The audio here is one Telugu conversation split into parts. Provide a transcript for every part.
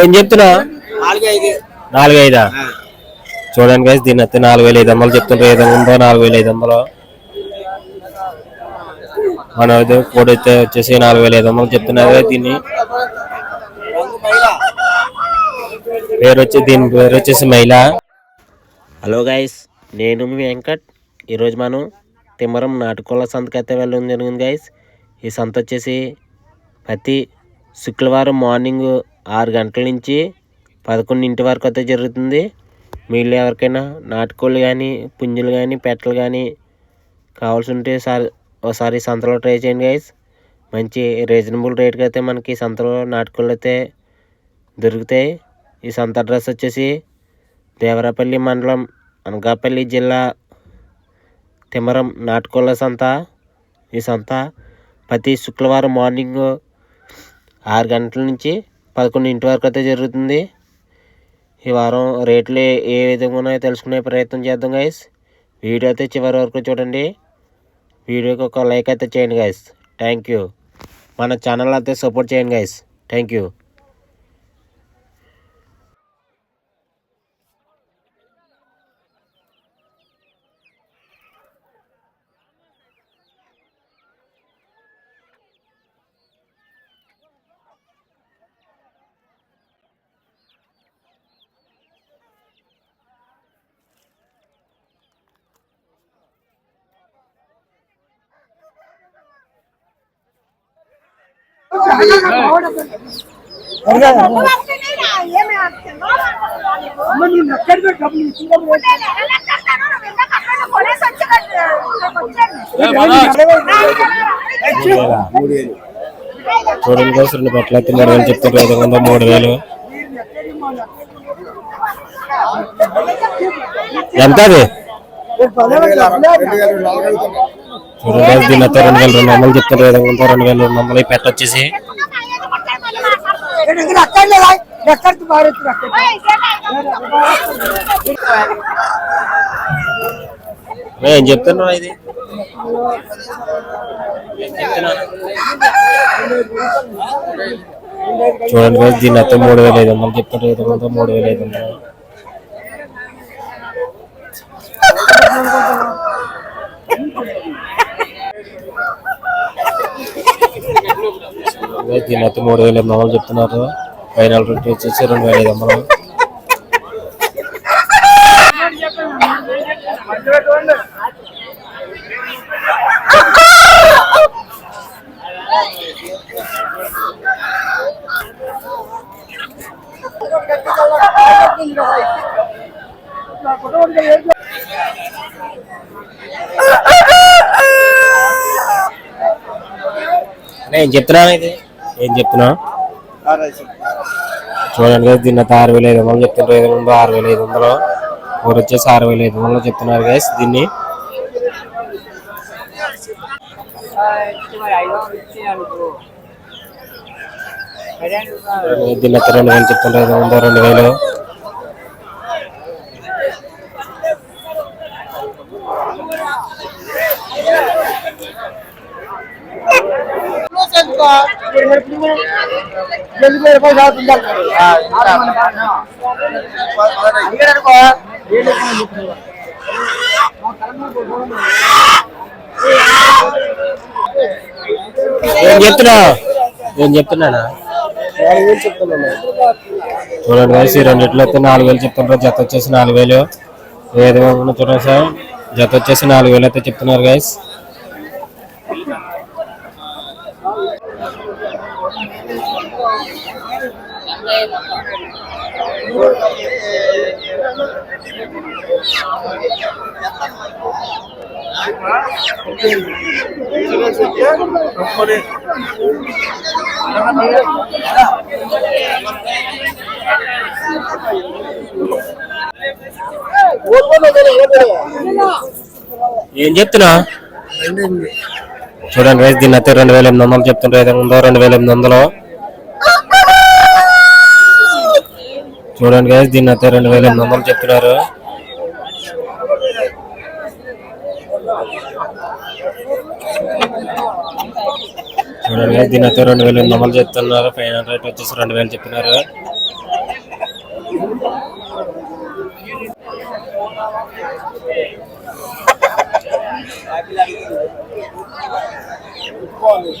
ఏం చెప్తున్నా? నాలుగైదు. నాలుగు ఐదా చూడండి గైస్ దీని అయితే నాలుగు వేల ఐదు వందలు చెప్తుంటే ఏదో ఉందో నాలుగు వేల ఐదు వందలు. మన అయితే కోడి అయితే వచ్చేసి నాలుగు వేల ఐదు వందలు చెప్తున్నారు దీన్ని. పేరు వచ్చి దీని పేరు వచ్చేసి మహిళ. హలో గైస్ నేను వెంకట్. ఈరోజు మనం తిమ్మరం నాటుకోళ్ళ సంతకి అయితే వెళ్ళడం జరిగింది గైస్ ఈ సంత వచ్చేసి ప్రతి శుక్రవారం మార్నింగ్ ఆరు గంటల నుంచి పదకొండింటి వరకు అయితే జరుగుతుంది. మీరు ఎవరికైనా నాటుకోళ్ళు కానీ పుంజులు కానీ పెట్టలు కానీ కావాల్సి ఉంటే సారి ఒకసారి సంతలో ట్రై చేయండి గైస్ మంచి రీజనబుల్ రేట్కి అయితే మనకి సంతలో నాటుకోళ్ళు అయితే దొరుకుతాయి. ఈ సంత అడ్రస్ వచ్చేసి దేవరాపల్లి మండలం అనకాపల్లి జిల్లా తిమ్మరం నాటుకోళ్ళ సంత. ఈ సంత ప్రతి శుక్రవారం మార్నింగ్ ఆరు గంటల నుంచి పదకొండింటి వరకు అయితే జరుగుతుంది. ఈ వారం రేట్లు ఏ- విధంగా ఉన్నాయో తెలుసుకునే ప్రయత్నం చేద్దాం గైస్ వీడియో అయితే చివరి వరకు చూడండి. వీడియోకి ఒక లైక్ అయితే చేయండి గైస్ థ్యాంక్ యూ మన ఛానల్ అయితే సపోర్ట్ చేయండి గైస్ థ్యాంక్ యూ చూడండి గైస్ రెండు పట్ల అయితే మూడు వేలు చెప్తారు ఐదు మూడు వేలు ఎంత అది చూడండి దీని అయితే రెండు వేల రెండు వందలు చెప్తారు ఐదు రెండు వేల రెండు వందలు పెట్టొచ్చేసి పెట్ట వచ్చేసి ఏ, ఏం చెప్తున్నావు ఇది ఏం చెప్తున్నావు? చూడండి guys, దీని అయితే మూడు వేల ఐదు వందలు చెప్తారు ఐదు వందలు మూడు వేల ఐదు వందలు. దీని అయితే మూడు వేల ఎనిమిది వందలు చెప్తున్నారు. ఫైనల్ రేట్ వచ్చేసి రెండు వేల ఐదు వందలు. ఏం చెప్తున్నాను ఇది? ఏం చెప్తున్నా చూడండి గైస్ దీన్ని అయితే ఆరు వేల ఐదు వందలు చెప్తున్నారు ఏదో ఉందో ఆరు వేల ఐదు వందలు. ఊరు వచ్చేసి ఆరు వేల ఐదు వందలు చెప్తున్నారు గైస్ దీన్ని. దీన్ని అయితే రెండు వేలు చెప్తున్నారు ఏదో ఉందో రెండు వేలు. ఏం చెప్తున్నా? ఏం చెప్తున్నానా? చూడండి కలిసి రెండిట్లో అయితే నాలుగు వేలు చెప్తున్నారు జత వచ్చేసి నాలుగు వేలు. ఏది చూడండి సార్. జత వచ్చేసి నాలుగు వేలు అయితే చెప్తున్నారు గైస్ ఏం చెప్తున్నా? చూడండి రైస్ దీన్ని అయితే రెండు వేల ఎనిమిది వందలు చెప్తుంటారు ఐదు రెండు వేల ఎనిమిది వందలు. చూడండి గైస్ దీన్ని అయితే రెండు వేల ఎనిమిది వందలు చెప్తున్నారు. చూడండి గైస్ దీన్ని అయితే రెండు వేల ఎనిమిది వందలు చెప్తున్నారు. ఫైనల్ రేట్ వచ్చేసి రెండు వేలు చెప్తున్నారు.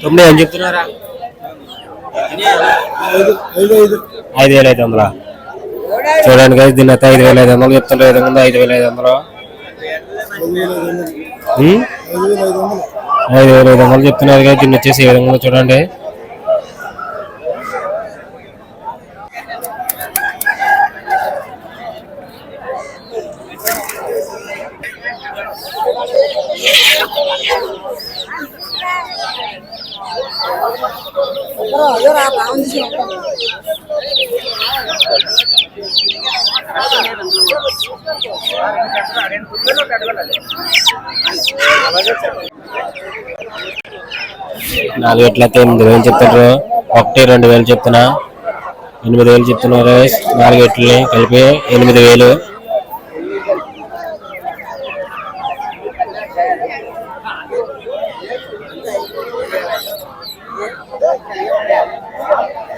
తొమ్మిది ఏం చెప్తున్నారా? ఐదు వేల ఐదు వందల? చూడండి guys, దీని అయితే ఐదు వేల ఐదు వందలు చెప్తున్నారు ఐదు వందలు. ఐదు వేల ఐదు వందలు? ఐదు వేల ఐదు వందలు చెప్తున్నారు కదా దీన్ని వచ్చేసి ఏ విధంగా చూడండి. నాలుగు ఎట్లయితే ఎనిమిది వేలు చెప్తారు ఒకటి రెండు వేలు చెప్తున్నా. ఎనిమిది వేలు చెప్తున్నారు నాలుగు ఎట్లని కలిపి ఎనిమిది వేలు.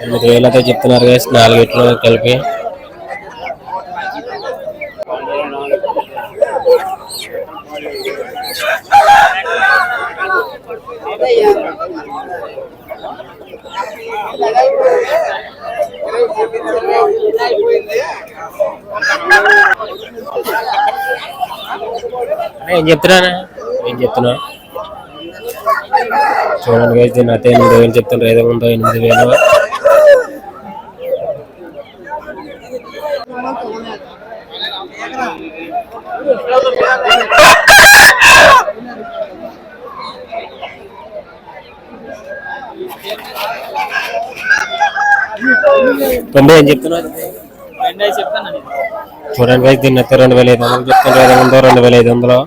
ఎనిమిది వేలు అయితే చెప్తున్నారు guys, నాలుగు ఎట్లు కలిపి. ఏం చెప్తున్నా ఏం చెప్తున్నా చూడండి guys, దీన్ని అయితే ఎనిమిది వేలు చెప్తున్నారు ఏదో ఉందో ఎనిమిది వేలు. తొంభై అని చెప్తున్నారు చూడండి guys, దీన్ని అయితే రెండు వేల ఐదు వందలు చెప్తున్నారు ఏదో వందలు రెండు వేల ఐదు వందలు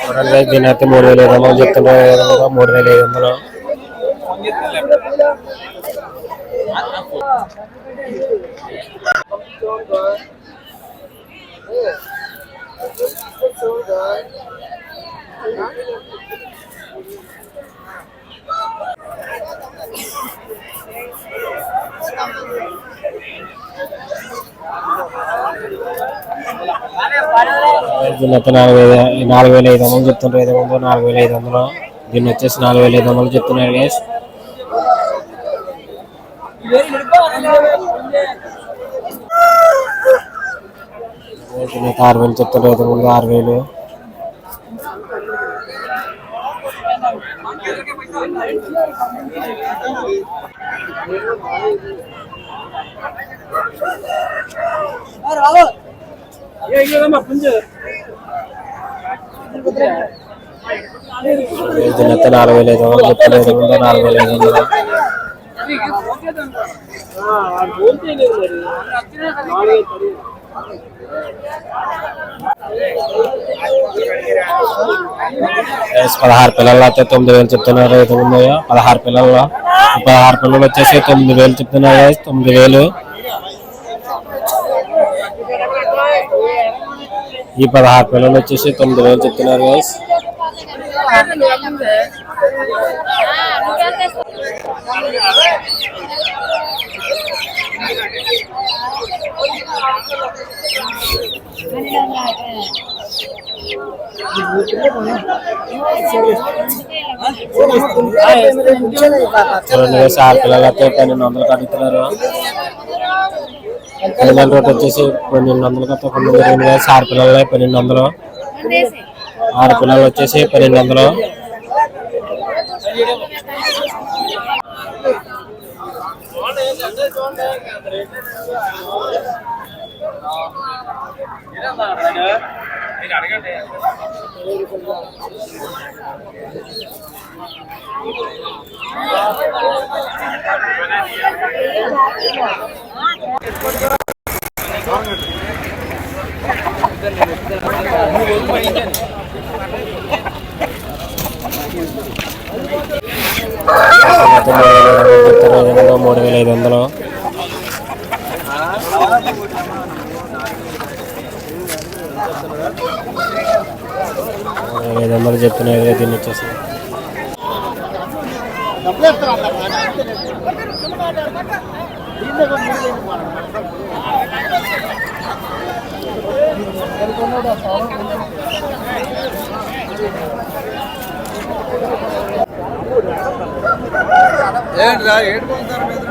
చూడండి guys, దీన్ని అయితే మూడు వేల ఐదు వందలు చెప్తున్నారు ఏదో ఉందో మూడు వేల ఐదు వందలు Thank you. దీన్ని అయితే నాలుగు వేల నాలుగు వేల ఐదు వందలు చెప్తున్నారు ఐదు వందలు నాలుగు వేల ఐదు వందలు. దీన్ని వచ్చేసి నాలుగు వేల ఐదు వందలు చెప్తున్నారు గైస్ అయితే ఆరు వేలు చెప్తున్నారు ఐదు వందలు ఆరు వేలు. దీన్ని అయితే నాలుగు వేల ఐదు వందలు చెప్తున్నారు ఐదు వందలు నాలుగు వేల ఐదు వందలు. పదహారు పిల్లలు అయితే తొమ్మిది వేలు చెప్తున్నారు. ఐదు ఉన్నాయో? పదహారు పిల్లలు. పదహారు పిల్లలు వచ్చేసి తొమ్మిది వేలు చెప్తున్నారు. తొమ్మిది వేలు. ఈ పదహారు పిల్లలు వచ్చేసి తొమ్మిది వేలు చెప్తున్నారు గైస్ చూడండి ఆరు పిల్లలు అయితే పన్నెండు వందలు అడుగుతున్నారు పిల్లల రేట్ వచ్చేసి పన్నెండు వందలు కట్ట పన్నెండు రెండు వేలు ఆరు పిల్లలు పన్నెండు వందలు. ఆరు పిల్లలు వచ్చేసి పన్నెండు వందలు. అయితే మూడు వేల ఐదు వందలు ఐదు వందలు మూడు వేల ఐదు వందలు ఐదు వందలు దీన్ని వచ్చేసి ఏంట్రా ఏడుకుంటారు మీద